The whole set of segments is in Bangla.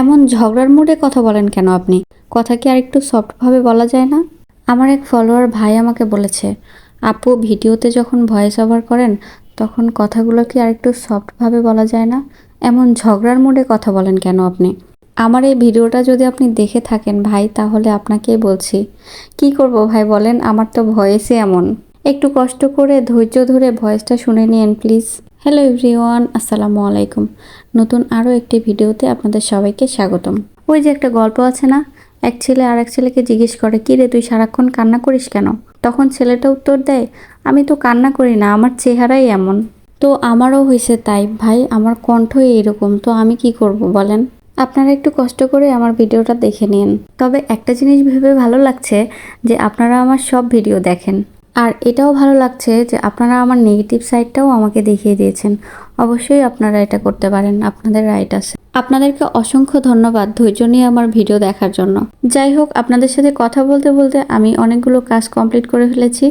এমন ঝগড়ার মুডে কথা বলেন কেন আপনি? কথা কি আর একটু সফটভাবে বলা যায় না? আমার এক ফলোয়ার ভাই আমাকে বলেছে, আপু, ভিডিওতে যখন ভয়েস ওভার করেন, তখন কথাগুলো কি আর একটু সফটভাবে বলা যায় না? এমন ঝগড়ার মোড়ে কথা বলেন কেন আপনি? আমার এই ভিডিওটা যদি আপনি দেখে থাকেন ভাই, তাহলে আপনাকেই বলছি। কি করব ভাই, বলেন? আমার তো ভয়েসই এমন। একটু কষ্ট করে ধৈর্য ধরে ভয়েসটা শুনে নিন প্লিজ হ্যালো এভরিওয়ান আসসালামু আলাইকুম। নতুন আরও একটি ভিডিওতে আপনাদের সবাইকে স্বাগতম। ওই যে একটা গল্প আছে না? এক ছেলে আর এক ছেলেকে জিজ্ঞেস করে, কি রে, তুই সারাক্ষণ কান্না করিস কেন? তখন ছেলেটা উত্তর দেয়, আমি তো কান্না করি না, আমার চেহারাই এমন। তো আমারও হয়েছে তাই, ভাই, আমার কণ্ঠ এইরকম, তো আমি কি করব বলেন? আপনারা একটু কষ্ট করে আমার ভিডিওটা দেখে নিন। তবে একটা জিনিস ভেবে ভালো লাগছে যে আপনারা আমার সব ভিডিও দেখেন। আর এটাও ভালো লাগছে যে আপনারা আমার নেগেটিভ সাইডটাও আমাকে দেখিয়ে দিয়েছেন। অবশ্যই আপনারা এটা করতে পারেন, আপনাদের রাইট আছে। আপনাদেরকে অসংখ্য ধন্যবাদ ধৈর্য নিয়ে আমার ভিডিও দেখার জন্য। যাই হোক, আপনাদের সাথে কথা বলতে বলতে আমি অনেকগুলো কাজ কমপ্লিট করে ফেলেছি।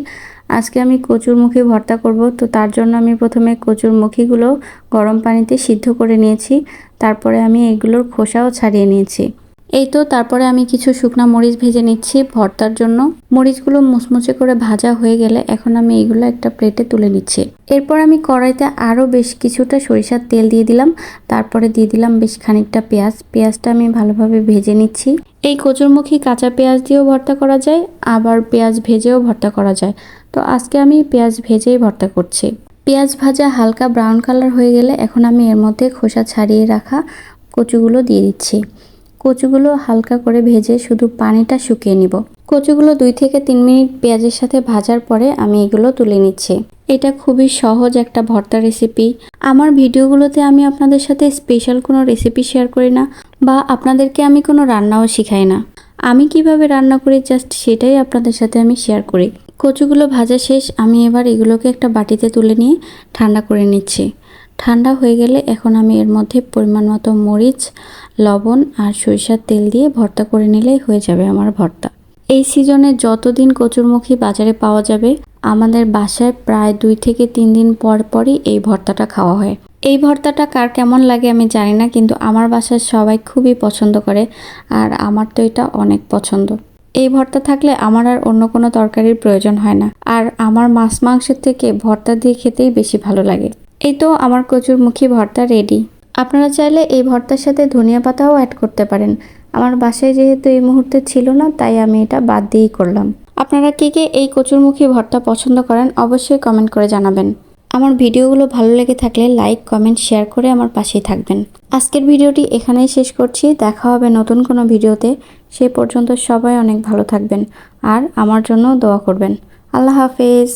আজকে আমি কচুরমুখী ভর্তা করব, তো তার জন্য আমি প্রথমে কচুরমুখীগুলো গরম পানিতে সিদ্ধ করে নিয়েছি। তারপরে আমি এগুলোর খোসাও ছাড়িয়ে নিয়েছি। এই তো, তারপরে আমি কিছু শুকনো মরিচ ভেজে নিচ্ছি ভর্তার জন্য। মরিচগুলো মুচমুচে করে ভাজা হয়ে গেলে এখন আমি এগুলো একটা প্লেটে তুলে নিচ্ছি। এরপর আমি কড়াইতে আরও বেশ কিছুটা সরিষার তেল দিয়ে দিলাম। তারপরে দিয়ে দিলাম বেশ খানিকটা পেঁয়াজ। পেঁয়াজটা আমি ভালোভাবে ভেজে নিচ্ছি। এই কচুরমুখী কাঁচা পেঁয়াজ দিয়েও ভর্তা করা যায়, আবার পেঁয়াজ ভেজেও ভর্তা করা যায়। তো আজকে আমি পেঁয়াজ ভেজেই ভর্তা করছি। পেঁয়াজ ভাজা হালকা ব্রাউন কালার হয়ে গেলে এখন আমি এর মধ্যে খোসা ছাড়িয়ে রাখা কচুগুলো দিয়ে দিচ্ছি। কচুগুলো হালকা করে ভেজে শুধু পানিটা শুকিয়ে নিব। কচুগুলো দুই থেকে তিন মিনিট পেঁয়াজের সাথে ভাজার পরে আমি এগুলো তুলে নিচ্ছি। এটা খুবই সহজ একটা ভর্তা রেসিপি। আমার ভিডিওগুলোতে আমি আপনাদের সাথে স্পেশাল কোনো রেসিপি শেয়ার করি না বা আপনাদেরকে আমি কোনো রান্নাও শিখাই না। আমি কীভাবে রান্না করি জাস্ট সেটাই আপনাদের সাথে আমি শেয়ার করি। কচুগুলো ভাজা শেষ, আমি এবার এগুলোকে একটা বাটিতে তুলে নিয়ে ঠান্ডা করে নিচ্ছি। ঠান্ডা হয়ে গেলে এখন আমি এর মধ্যে পরিমাণ মতো মরিচ, লবণ আর সরিষার তেল দিয়ে ভর্তা করে নিলেই হয়ে যাবে আমার ভর্তা। এই সিজনে যতদিন কচুরমুখী বাজারে পাওয়া যাবে, আমাদের বাসায় প্রায় দুই থেকে তিন দিন পর পরই এই ভর্তাটা খাওয়া হয়। এই ভর্তাটা কার কেমন লাগে আমি জানি না, কিন্তু আমার বাসায় সবাই খুবই পছন্দ করে আর আমার তো এটা অনেক পছন্দ। এই ভর্তা থাকলে আমার আর অন্য কোনো তরকারির প্রয়োজন হয় না। আর আমার মাছ মাংসের থেকে ভর্তা দিয়ে খেতেই বেশি ভালো লাগে। এই তো আমার কচুরমুখী ভর্তা রেডি আপনারা চাইলে এই ভর্তার সাথে ধনিয়া পাতাও অ্যাড করতে পারেন। আমার বাসায় যেহেতু এই মুহূর্তে ছিল না, তাই আমি এটা বাদ দিয়েই করলাম। আপনারা কে কে এই কচুরমুখী ভর্তা পছন্দ করেন, অবশ্যই কমেন্ট করে জানাবেন। আমার ভিডিওগুলো ভালো লেগে থাকলে লাইক কমেন্ট শেয়ার করে আমার পাশেই থাকবেন। আজকের ভিডিওটি এখানেই শেষ করছি। দেখা হবে নতুন কোনো ভিডিওতে। সে পর্যন্ত সবাই অনেক ভালো থাকবেন। আর আমার জন্য দোয়া করবেন। আল্লাহ হাফেজ।